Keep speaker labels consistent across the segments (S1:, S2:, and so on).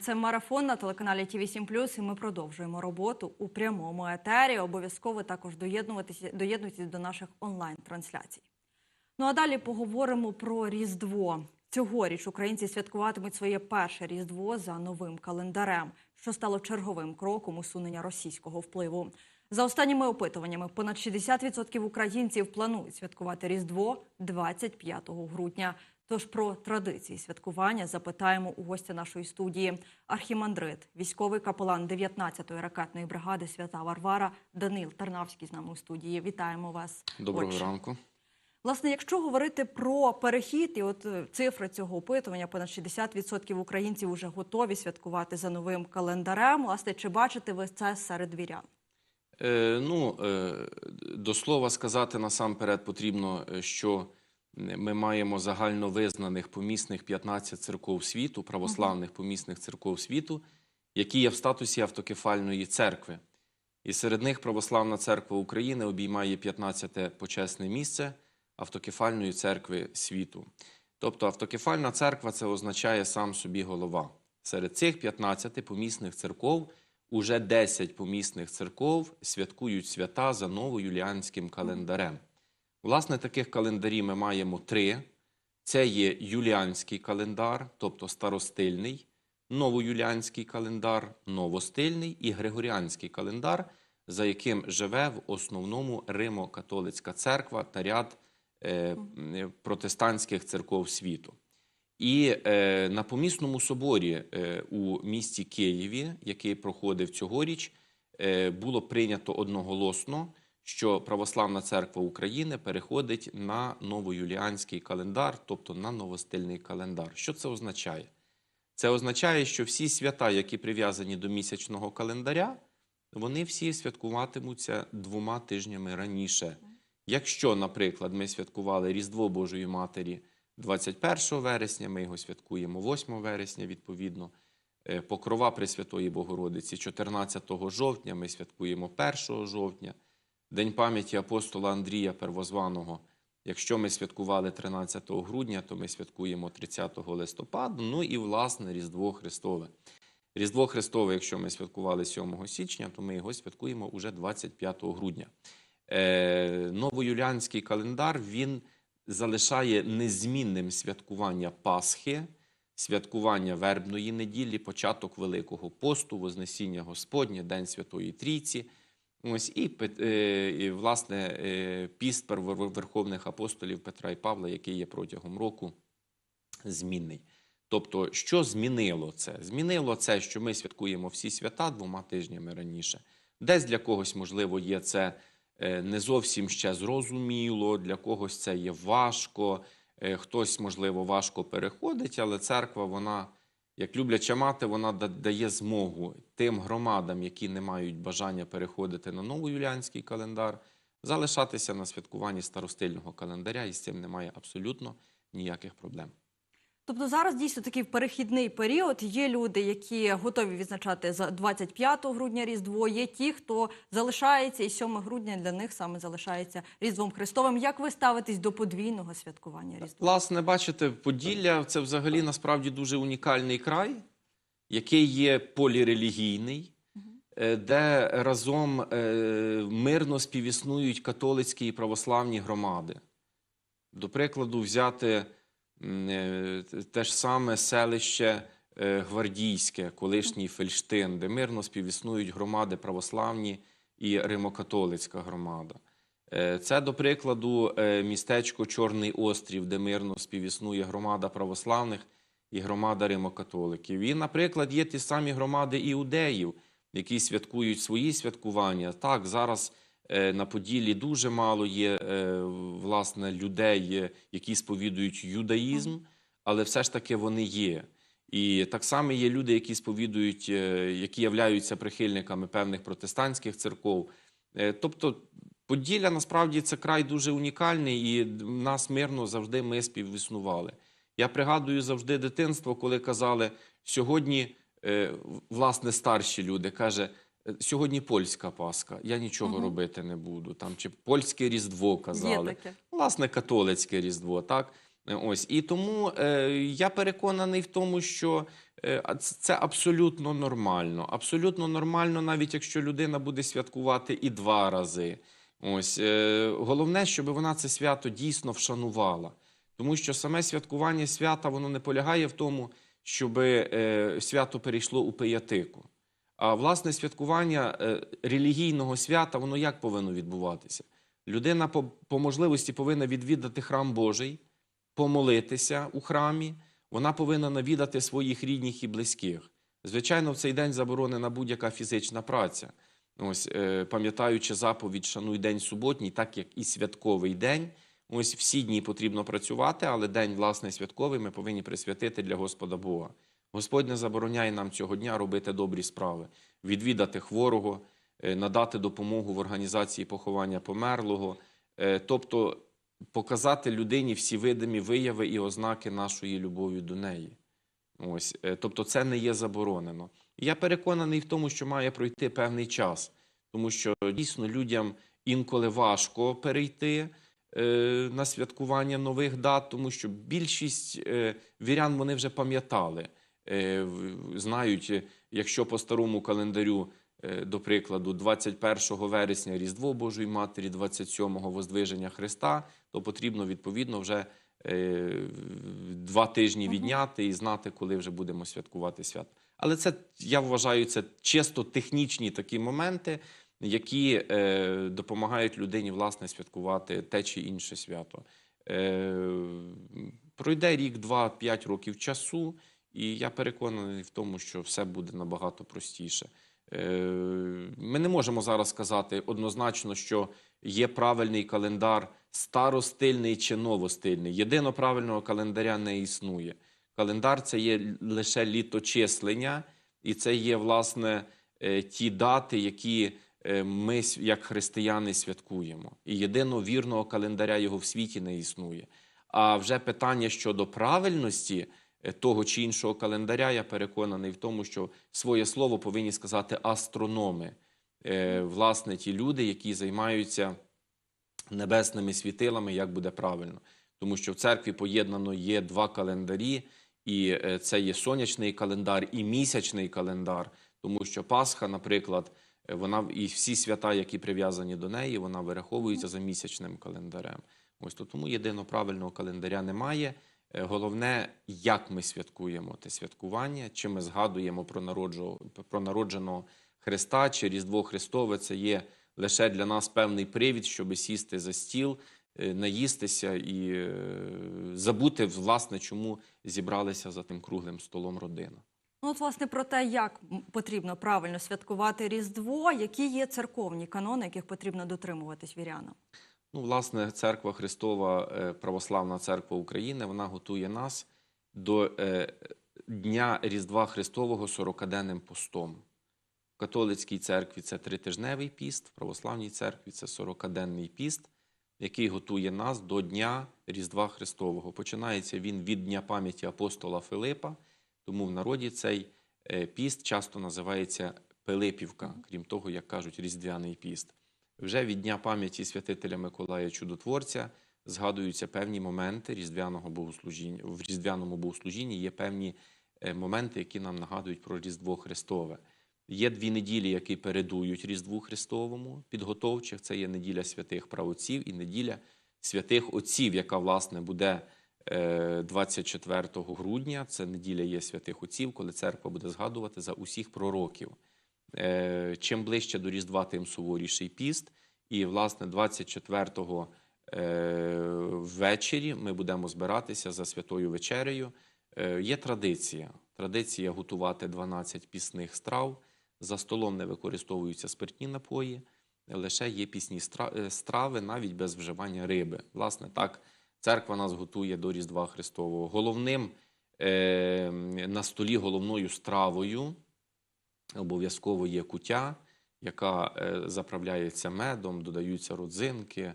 S1: Це марафон на телеканалі ТІВІ 7 і ми продовжуємо роботу у прямому етері. Обов'язково також доєднуватися доєднуйтесь до наших онлайн-трансляцій. Ну а далі поговоримо про Різдво. Цьогоріч українці святкуватимуть своє перше Різдво за новим календарем, що стало черговим кроком усунення російського впливу. За останніми опитуваннями, понад 60% українців планують святкувати Різдво 25 грудня. Тож про традиції святкування запитаємо у гостя нашої студії архімандрит, військовий капелан 19-ї ракетної бригади Свята Варвара Данил Тарнавський з нами у студії. Вітаємо вас.
S2: Доброго
S1: Отче.
S2: ранку.
S1: Власне, якщо говорити про перехід, і от е, цифри цього опитування, понад 60% українців вже готові святкувати за новим календарем. Власне, чи бачите ви це серед вірян?
S2: Е, ну, е, до слова сказати насамперед потрібно, е, що ми маємо загально визнаних помісних 15 церков світу, православних помісних церков світу, які є в статусі автокефальної церкви. І серед них Православна церква України обіймає 15 почесне місце автокефальної церкви світу. Тобто автокефальна церква це означає сам собі голова. Серед цих 15 помісних церков уже 10 помісних церков святкують свята за новоюліанським календарем. Власне, таких календарів ми маємо три: це є юліанський календар, тобто старостильний, новоюліанський календар, новостильний і григоріанський календар, за яким живе в основному Римо-католицька церква та ряд е, протестантських церков світу. І е, на помісному соборі е, у місті Києві, який проходив цьогоріч, е, було прийнято одноголосно, що Православна церква України переходить на новоюліанський календар, тобто на новостильний календар. Що це означає? Це означає, що всі свята, які прив'язані до місячного календаря, вони всі святкуватимуться двома тижнями раніше. Якщо, наприклад, ми святкували Різдво Божої Матері 21 вересня, ми його святкуємо 8 вересня, відповідно. Е, Покрова Пресвятої Богородиці 14 жовтня, ми святкуємо 1 жовтня. День пам'яті апостола Андрія Первозваного. Якщо ми святкували 13 грудня, то ми святкуємо 30 листопада. Ну і власне Різдво Христове. Різдво Христове, якщо ми святкували 7 січня, то ми його святкуємо уже 25 грудня. Е, новоюліанський календар він залишає незмінним святкування Пасхи, святкування вербної неділі, початок Великого посту, Вознесіння Господнє, День Святої Трійці. Ось і, е, і власне е, піст верховних апостолів Петра і Павла, який є протягом року змінний. Тобто, що змінило це? Змінило це, що ми святкуємо всі свята двома тижнями раніше. Десь для когось, можливо, є це е, не зовсім ще зрозуміло, для когось це є важко, хтось, можливо, важко переходить, але церква, вона, як любляча мати, вона дає змогу тим громадам, які не мають бажання переходити на новоюліанський календар, залишатися на святкуванні старостильного календаря, і з цим немає абсолютно ніяких проблем.
S1: Тобто зараз дійсно такий перехідний період. Є люди, які готові відзначати за 25 грудня Різдво. Є ті, хто залишається, і 7 грудня для них саме залишається Різдвом Христовим. Як ви ставитесь до подвійного святкування Різдва?
S2: Власне, бачите, Поділля це взагалі насправді дуже унікальний край, який є полірелігійний, е, де разом е, мирно співіснують католицькі і православні громади. До прикладу, взяти те ж саме селище е, Гвардійське, колишній Фельштин, де мирно співіснують громади православні і римокатолицька громада. Е, Це, до прикладу, е, містечко Чорний Острів, де мирно співіснує громада православних і громада римокатоликів. І, наприклад, є ті самі громади іудеїв, які святкують свої святкування. Так, зараз е, на Поділлі дуже мало є е, власне людей, е, які сповідують юдаїзм, але все ж таки вони є. І так само є люди, які сповідують, е, які являються прихильниками певних протестантських церков. Е, Тобто Поділля насправді це край дуже унікальний, і нас мирно завжди ми співіснували. Я пригадую завжди дитинство, коли казали, сьогодні, е, власне, старші люди каже, «Е, сьогодні польська Пасха, я нічого
S1: Мгм.
S2: робити не буду. Там чи польське Різдво казали
S1: Є таке.
S2: власне, католицьке Різдво, так? Е, Ось і тому е, я переконаний в тому, що Е, Це абсолютно нормально. Абсолютно нормально, навіть якщо людина буде святкувати і два рази. Ось е, головне, щоб вона це свято дійсно вшанувала. Тому що саме святкування свята воно не полягає в тому, щоб е, свято перейшло у пиятику. А власне святкування е, релігійного свята, воно як повинно відбуватися? Людина по, по можливості повинна відвідати храм Божий, помолитися у храмі, вона повинна навідати своїх рідних і близьких. Звичайно, в цей день заборонена будь-яка фізична праця. Ось, е, пам'ятаючи заповідь «Шануй день суботній, так як і святковий день. Ось всі дні потрібно працювати, але день, власне, святковий ми повинні присвятити для Господа Бога. Господь не забороняє нам цього дня робити добрі справи, відвідати хворого, е, надати допомогу в організації поховання померлого, е, тобто показати людині всі видимі вияви і ознаки нашої любові до неї. Ось, е, тобто, це не є заборонено. Я переконаний в тому, що має пройти певний час, тому що дійсно людям інколи важко перейти на святкування нових дат, тому що більшість вірян вони вже пам'ятали, знають, е, якщо по старому календарю, е, до прикладу, 21 вересня Різдво Божої Матері, 27-го Воздвиження Христа, то потрібно відповідно вже е, два тижні відняти і знати, коли вже будемо святкувати свято. Але це я вважаю, це чисто технічні такі моменти, які е, допомагають людині власне святкувати те чи інше свято. Е, пройде рік, два, п'ять років часу, і я переконаний в тому, що все буде набагато простіше. Е, Ми не можемо зараз сказати однозначно, що є правильний календар старостильний чи новостильний. Єдино правильного календаря не існує. Календар це є лише літочислення, і це є власне е, ті дати, які е, ми, як християни, святкуємо. І єдиного вірного календаря його в світі не існує. А вже питання щодо правильності того чи іншого календаря, я переконаний в тому, що своє слово повинні сказати астрономи, Е, власне, ті люди, які займаються небесними світилами, як буде правильно. Тому що в церкві поєднано є два календарі, і е, це є сонячний календар і місячний календар. Тому що Пасха, наприклад, е, вона і всі свята, які прив'язані до неї, вона вираховується за місячним календарем. Ось то тому єдиного правильного календаря немає. Е, Головне, як ми святкуємо те святкування, чи ми згадуємо про, народжу, про народженого Христа, чи Різдво Христове це є лише для нас певний привід, щоб сісти за стіл, е, наїстися і е, забути, власне, чому зібралися за тим круглим столом родина.
S1: Ну, от, власне, про те, як потрібно правильно святкувати Різдво, які є церковні канони, яких потрібно дотримуватись вірянам.
S2: Ну, власне, церква Христова, е, Православна Церква України, вона готує нас до е, Дня Різдва Христового 40-денним постом. В католицькій церкві це тритижневий піст, в православній церкві це 40-денний піст, який готує нас до Дня Різдва Христового. Починається він від Дня пам'яті апостола Филипа, тому в народі цей е, піст часто називається Пилипівка, крім того, як кажуть, Різдвяний піст. Вже від Дня пам'яті святителя Миколая Чудотворця згадуються певні моменти різдвяного богослужіння. В різдвяному богослужінні є певні е, моменти, які нам нагадують про Різдво Христове. Є дві неділі, які передують Різдву Христовому, підготовчих. Це є неділя святих правоців і неділя святих отців, яка, власне, буде е, 24 грудня. Це неділя є святих отців, коли церква буде згадувати за усіх пророків. Е, Чим ближче до Різдва, тим суворіший піст. І, власне, 24-го е, ввечері ми будемо збиратися за святою вечерею. Е, Є традиція. Традиція готувати 12 пісних страв. За столом не використовуються спиртні напої, лише є пісні страви навіть без вживання риби. Власне, так церква нас готує до Різдва Христового. Головним на столі головною стравою обов'язково є кутя, яка е, заправляється медом, додаються родзинки,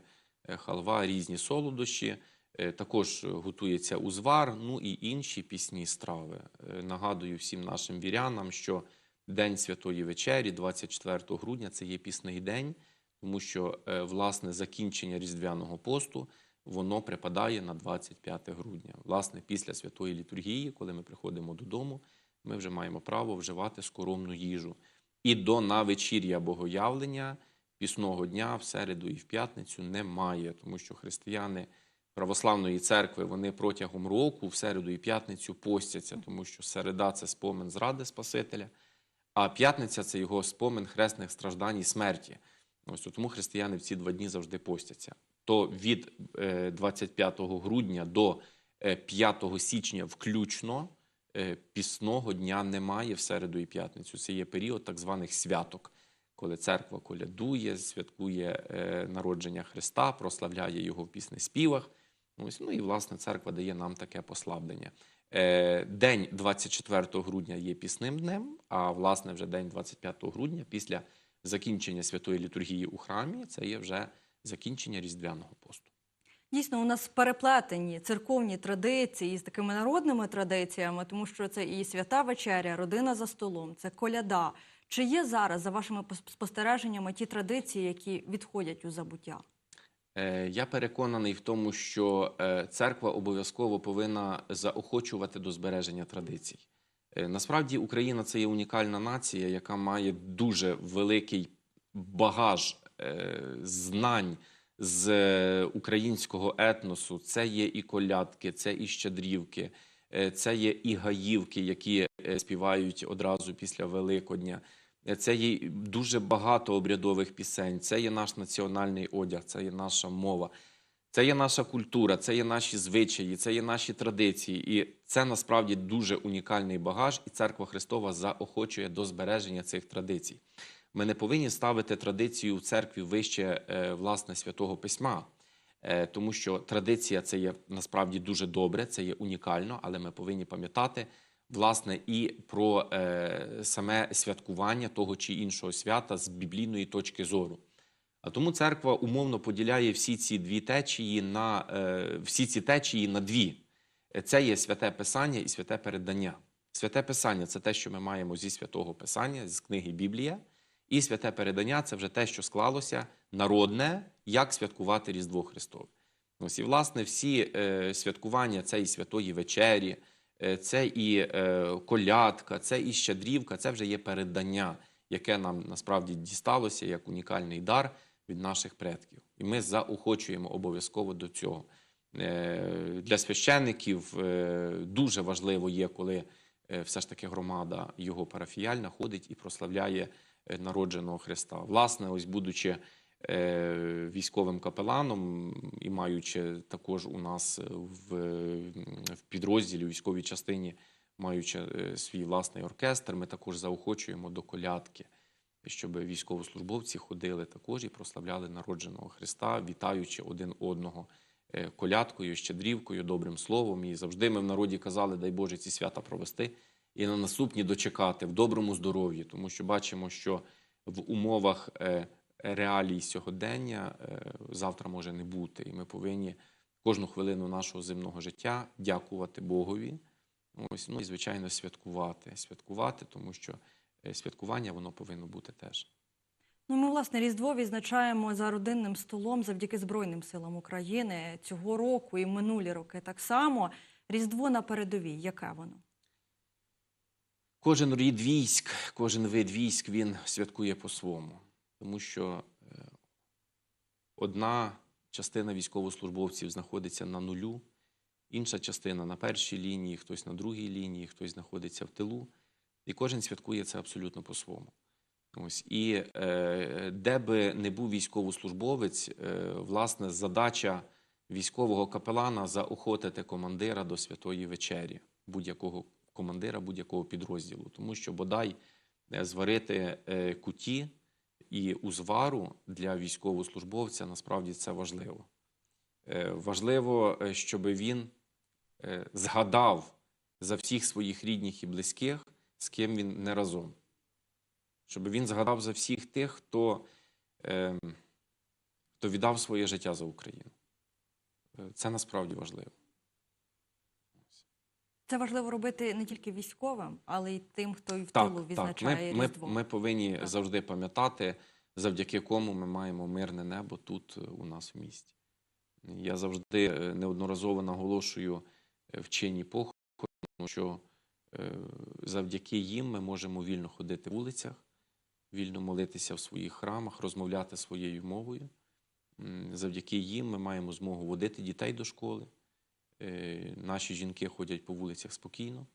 S2: е, халва, різні солодощі. Е, Також готується узвар, ну і інші пісні страви. Нагадую всім нашим вірянам, що День Святої Вечері, 24 грудня, це є пісний день, тому що власне закінчення Різдвяного посту воно припадає на 25 грудня. Власне, після святої літургії, коли ми приходимо додому, ми вже маємо право вживати скоромну їжу. І до навечір'я богоявлення пісного дня в середу і в п'ятницю немає, тому що християни православної церкви вони протягом року в середу і п'ятницю постяться, тому що середа це спомин зради Спасителя, а п'ятниця це його спомин хресних страждань і смерті. Ось тому християни в ці два дні завжди постяться. То від е, 25 грудня до е, 5 січня включно е, пісного дня немає в середу і п'ятницю. Це є період так званих святок, коли церква колядує, святкує е, народження Христа, прославляє його в піснеспівах. Ось, ну і власне церква дає нам таке послаблення. Е, День 24 грудня є пісним днем, а власне вже день 25 грудня після закінчення святої літургії у храмі це є вже закінчення різдвяного посту.
S1: Дійсно, у нас переплетені церковні традиції з такими народними традиціями, тому що це і свята вечеря, родина за столом, це коляда. Чи є зараз, за вашими спостереженнями, ті традиції, які відходять у забуття?
S2: Е, Я переконаний в тому, що е, церква обов'язково повинна заохочувати до збереження традицій. Е, Насправді Україна це є унікальна нація, яка має дуже великий багаж знань з е, українського етносу. Це є і колядки, це і щедрівки, е, це є і гаївки, які е, співають одразу після Великодня. Це є дуже багато обрядових пісень, це є наш національний одяг, це є наша мова, це є наша культура, це є наші звичаї, це є наші традиції. І це насправді дуже унікальний багаж, і церква Христова заохочує до збереження цих традицій. Ми не повинні ставити традицію в церкві вище е, власне святого письма. Е, Тому що традиція це є насправді дуже добре, це є унікально, але ми повинні пам'ятати власне і про е, саме святкування того чи іншого свята з біблійної точки зору. А тому церква умовно поділяє всі ці дві течії на всі ці течії на дві. Це є святе писання і святе передання. Святе писання це те, що ми маємо зі святого писання, з книги Біблія. І святе передання це вже те, що склалося народне, як святкувати Різдво Христове. Ось і власне всі е, святкування це і святої вечері, е, це і е, колядка, це і щедрівка, це вже є передання, яке нам насправді дісталося як унікальний дар від наших предків. І ми заохочуємо обов'язково до цього. Е, Для священників е, дуже важливо є, коли е, все ж таки громада його парафіяльна ходить і прославляє народженого Христа. Власне, ось будучи е, військовим капеланом і маючи також у нас в, в підрозділі у військовій частині, маючи е, свій власний оркестр, ми також заохочуємо до колядки, щоб військовослужбовці ходили також і прославляли народженого Христа, вітаючи один одного е, колядкою, щедрівкою, добрим словом. І завжди ми в народі казали, дай Боже, ці свята провести і на наступні дочекати в доброму здоров'ї, тому що бачимо, що в умовах е, реалій сьогодення е, завтра може не бути, і ми повинні кожну хвилину нашого земного життя дякувати Богові. Ось ну і звичайно святкувати. Святкувати, тому що е, святкування воно повинно бути теж.
S1: Ну, ми, власне, Різдво відзначаємо за родинним столом завдяки Збройним силам України цього року і минулі роки так само. Різдво на передовій, яке воно?
S2: Кожен рід військ, кожен вид військ він святкує по-своєму, тому що е, одна частина військовослужбовців знаходиться на нулю, інша частина на першій лінії, хтось на другій лінії, хтось знаходиться в тилу, і кожен святкує це абсолютно по-своєму. Ось. І е, де би не був військовослужбовець, е, власне, задача військового капелана заохотити командира до святої вечері, будь-якого командира будь-якого підрозділу, тому що бодай е, зварити е, куті і узвару для військовослужбовця насправді це важливо. Е, Важливо, щоб він згадав за всіх своїх рідних і близьких, з ким він не разом. Щоб він згадав за всіх тих, хто, е, хто віддав своє життя за Україну. Це насправді важливо.
S1: Це важливо робити не тільки військовим, але й тим, хто і в
S2: Так,
S1: тилу відзначає
S2: Ми, ми,
S1: Різдво.
S2: ми повинні
S1: Так.
S2: завжди пам'ятати, завдяки кому ми маємо мирне небо тут е, у нас в місті. Я завжди е, неодноразово наголошую е, в чині похорону, що завдяки їм ми можемо вільно ходити в вулицях, вільно молитися в своїх храмах, розмовляти своєю мовою. Завдяки їм ми маємо змогу водити дітей до школи. Е, Наші жінки ходять по вулицях спокійно.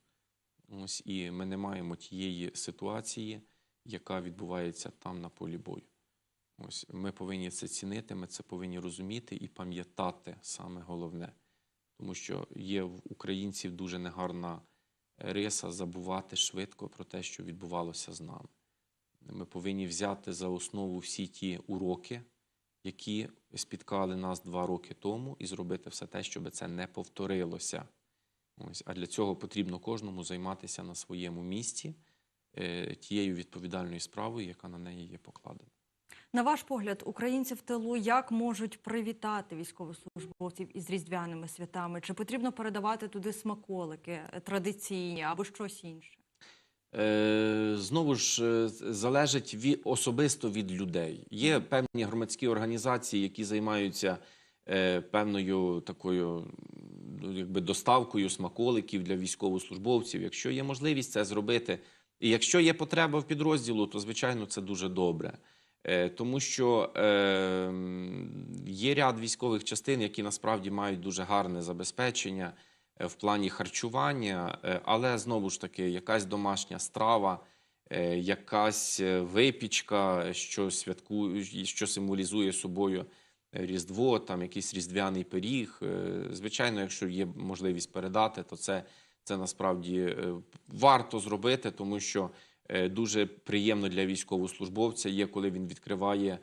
S2: Ось, і ми не маємо тієї ситуації, яка відбувається там на полі бою. Ось, ми повинні це цінити, ми це повинні розуміти і пам'ятати саме головне. Тому що є в українців дуже негарна риса забувати швидко про те, що відбувалося з нами. Ми повинні взяти за основу всі ті уроки, які спіткали нас два роки тому, і зробити все те, щоб це не повторилося. Ось, а для цього потрібно кожному займатися на своєму місці е, тією відповідальною справою, яка на неї є покладена.
S1: На ваш погляд, українці в тилу як можуть привітати військовослужбовців із різдвяними святами? Чи потрібно передавати туди смаколики е, традиційні або щось інше?
S2: Е, знову ж е, залежить від, особисто від людей. Є певні громадські організації, які займаються е, певною такою ну, якби доставкою смаколиків для військовослужбовців. Якщо є можливість це зробити, і якщо є потреба в підрозділу, то звичайно це дуже добре. Тому що є ряд військових частин, які насправді мають дуже гарне забезпечення в плані харчування, е, але знову ж таки, якась домашня страва, е, якась е, випічка, що святкує, що символізує собою е, Різдво, там якийсь різдвяний пиріг. Е, Звичайно, якщо є можливість передати, то це, це насправді е, варто зробити, тому що е, дуже приємно для військовослужбовця є, коли він відкриває, е,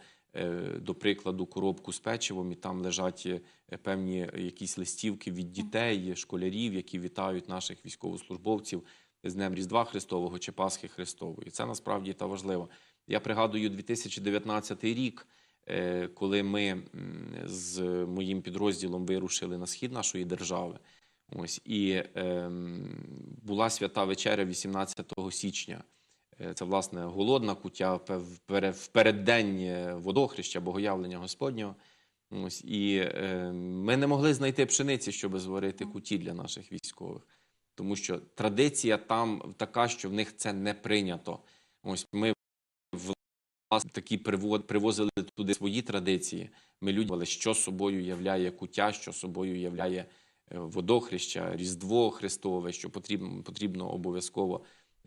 S2: до прикладу, коробку з печивом, і там лежать е, певні якісь листівки від дітей, школярів, які вітають наших військовослужбовців з Днем Різдва Христового чи Пасхи Христової. Це насправді та важливо. Я пригадую 2019 рік, е, коли ми з моїм підрозділом вирушили на схід нашої держави. Ось і ем, була свята вечеря 18 січня. Е, Це власне голодна куття в переддень е, водохреща, богоявлення Господнього. Ось і е, ми не могли знайти пшениці, щоб зварити куті для наших військових, тому що традиція там така, що в них це не прийнято. Ось ми власне такі привозили туди свої традиції. Ми людям, що собою являє куття, що собою являє водохреща, Різдво Христове, що потрібно, потрібно обов'язково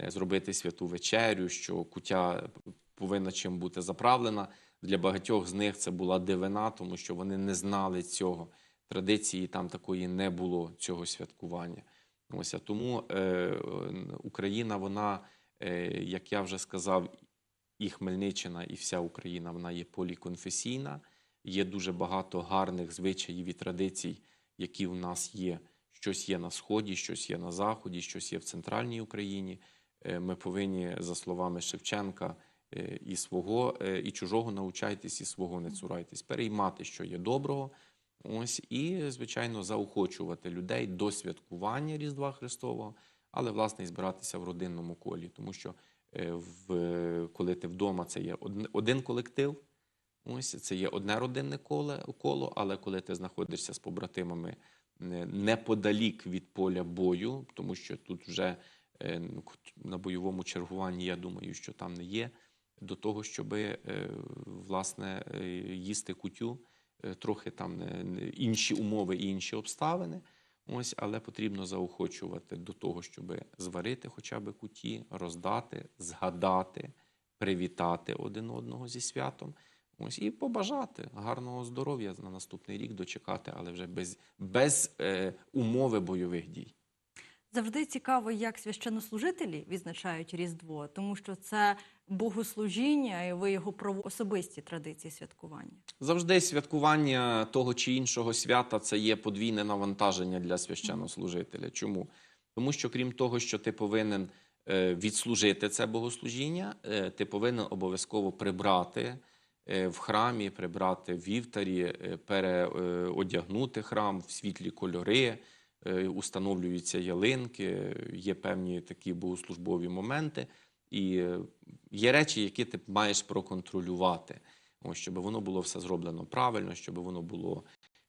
S2: зробити святу вечерю, що куття повинна чим бути заправлена. Для багатьох з них це була дивина, тому що вони не знали цього. Традиції там такої не було цього святкування. Ось а тому е, е, Україна, вона, е, як я вже сказав, і Хмельниччина, і вся Україна вона є поліконфесійна. Є дуже багато гарних звичаїв і традицій, які у нас є. Щось є на сході, щось є на заході, щось є в центральній Україні. Е, Ми повинні, за словами Шевченка, е, і свого, е, і чужого навчайтесь, і свого не цурайтесь, переймати, що є доброго. Ось і, звичайно, заохочувати людей до святкування Різдва Христового, але власне і збиратися в родинному колі, тому що в, коли ти вдома, це є один, колектив, ось це є одне родинне коло, але коли ти знаходишся з побратимами неподалік від поля бою, тому що тут вже на бойовому чергуванні, я думаю, що там не є, до того, щоб власне е, їсти кутю е, трохи там е, інші умови і інші обставини. Ось, але потрібно заохочувати до того, щоб зварити хоча б куті, роздати, згадати, привітати один одного зі святом. Ось і побажати гарного здоров'я на наступний рік дочекати, але вже без, без е, умови бойових дій.
S1: Завжди цікаво, як священнослужителі відзначають Різдво, тому що це богослужіння, і ви його про особисті традиції святкування.
S2: Завжди святкування того чи іншого свята це є подвійне навантаження для священнослужителя. Чому? Тому що крім того, що ти повинен е, відслужити це богослужіння, е, ти повинен обов'язково прибрати е, в храмі, прибрати вівтарі, переодягнути храм в світлі кольори, установлюються ялинки, е, є певні такі богослужбові моменти. І е, є речі, які ти маєш проконтролювати. Ось, щоб воно було все зроблено правильно, щоб воно було,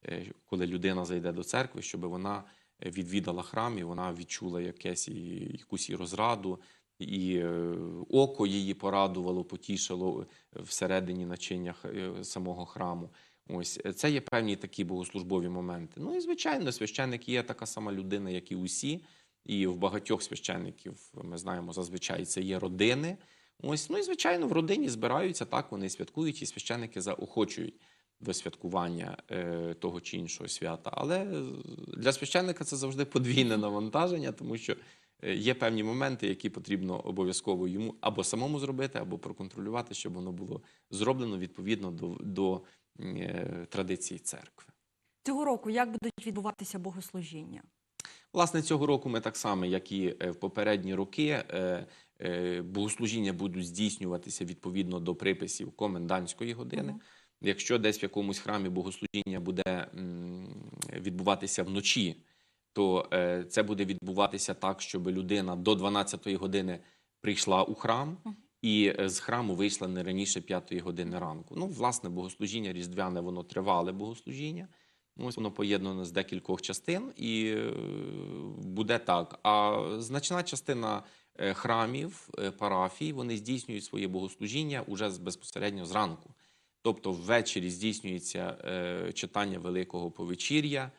S2: е, коли людина зайде до церкви, щоб вона е, відвідала храм, і вона відчула якесь якусь і розраду, і е, око її порадувало, потішило всередині начиннях е, самого храму. Ось е, це є певні такі богослужбові моменти. Ну і звичайно, священник є така сама людина, як і усі. І в багатьох священників ми знаємо, зазвичай це є родини. Ось, ну і звичайно, в родині збираються так, вони святкують, і священники заохочують до святкування е, того чи іншого свята. Але е, для священника це завжди подвійне навантаження, тому що е, є певні моменти, які потрібно обов'язково йому або самому зробити, або проконтролювати, щоб воно було зроблено відповідно до, до е, традицій церкви.
S1: Цього року як будуть відбуватися богослужіння?
S2: Власне, цього року ми так само, як і е, в попередні роки, е, богослужіння будуть здійснюватися відповідно до приписів комендантської години.
S1: Мгм.
S2: Якщо десь в якомусь храмі богослужіння буде відбуватися вночі, то це буде відбуватися так, щоб людина до 12-ї години прийшла у храм. І е, з храму вийшла не раніше 5-ї години ранку. Ну, власне, богослужіння різдвяне, воно тривале богослужіння. Ось воно поєднано з декількох частин, і е, буде так. А значна частина е, храмів, парафій, вони здійснюють своє богослужіння уже безпосередньо зранку. Тобто ввечері здійснюється читання Великого повечір'я,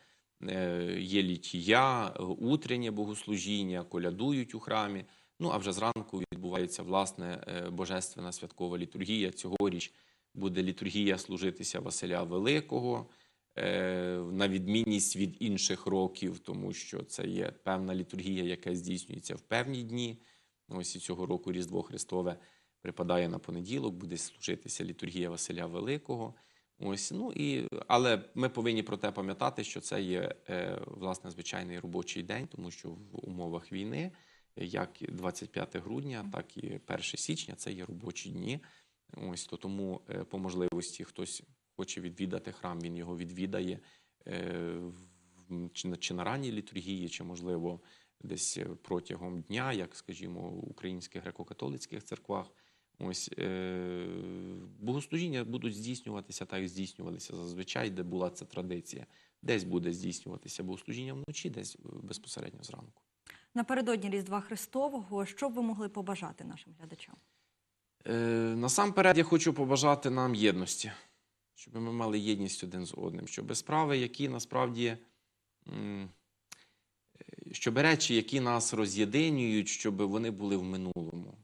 S2: є літія, утреннє богослужіння, колядують у храмі. Ну а вже зранку відбувається власне е, божественна святкова літургія. Цьогоріч буде літургія служитися Василя Великого е, на відмінність від інших років, тому що це є певна літургія, яка здійснюється в певні дні. Ось і цього року Різдво Христове припадає на понеділок, буде служитися літургія Василя Великого. Ось, ну і, але ми повинні про те пам'ятати, що це є е, власне звичайний робочий день, тому що в умовах війни, як 25 грудня, так і 1 січня це є робочі дні. Ось то тому е, по можливості хтось хоче відвідати храм, він його відвідає е, чи на, ранній літургії, чи можливо десь е, протягом дня, як скажімо, в українських греко-католицьких церквах. Ось е, богослужіння будуть здійснюватися так, як здійснювалися зазвичай, де була ця традиція. Десь буде здійснюватися богослужіння вночі, десь безпосередньо зранку.
S1: Напередодні Різдва Христового, що б ви могли побажати нашим глядачам?
S2: Е, насамперед я хочу побажати нам єдності, щоб ми мали єдність один з одним, щоб справи, які насправді, е, щоб речі, які нас роз'єдинюють, щоб вони були в минулому,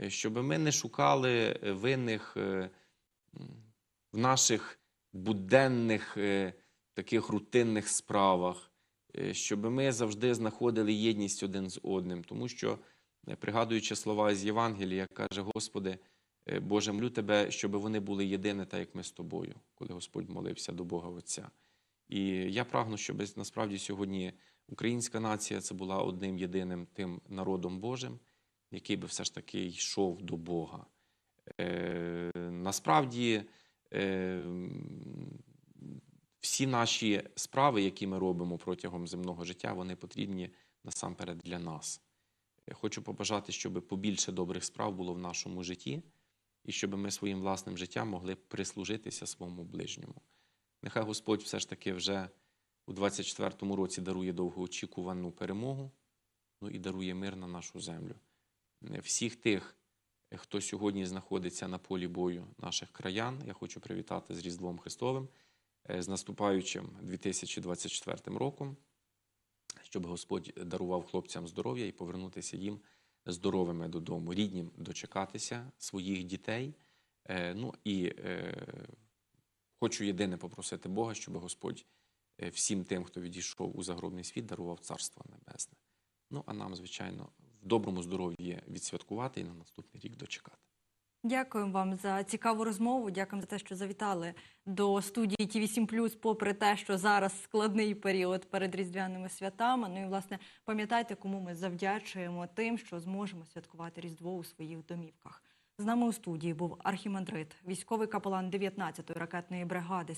S2: Е, щоб ми не шукали винних е, в наших буденних таких рутинних справах, щоб ми завжди знаходили єдність один з одним, тому що. Е, пригадуючи слова з Євангелія, каже: Господи, е, Боже, молю тебе, щоб вони були єдині, так як ми з тобою, коли Господь молився до Бога Отця. І я прагну, щоб насправді сьогодні українська нація це була одним єдиним тим народом Божим, який би все ж таки йшов до Бога. Е, насправді е, всі наші справи, які ми робимо протягом земного життя, вони потрібні насамперед для нас. Я хочу побажати, щоб побільше добрих справ було в нашому житті, і щоб ми своїм власним життям могли прислужитися своєму ближньому. Нехай Господь все ж таки вже у 24-му році дарує довгоочікувану перемогу, ну і дарує мир на нашу землю. Всіх тих, хто сьогодні знаходиться на полі бою наших краян, я хочу привітати з Різдвом Христовим, з наступаючим 2024 роком щоб Господь дарував хлопцям здоров'я і повернутися їм здоровими додому, ріднім дочекатися своїх дітей. Е, Ну і е, хочу єдине попросити Бога, щоб Господь е, всім тим, хто відійшов у загробний світ, дарував Царство Небесне. Ну а нам, звичайно, в доброму здоров'ї відсвяткувати і на наступний рік дочекати.
S1: Дякуємо вам за цікаву розмову. Дякуємо за те, що завітали до студії ті 8 попри те, що зараз складний період перед різдвяними святами. Ну і власне пам'ятайте, кому ми завдячуємо тим, що зможемо святкувати Різдво у своїх домівках. З нами у студії був архімандрит, військовий капелан 19-ї ракетної бригади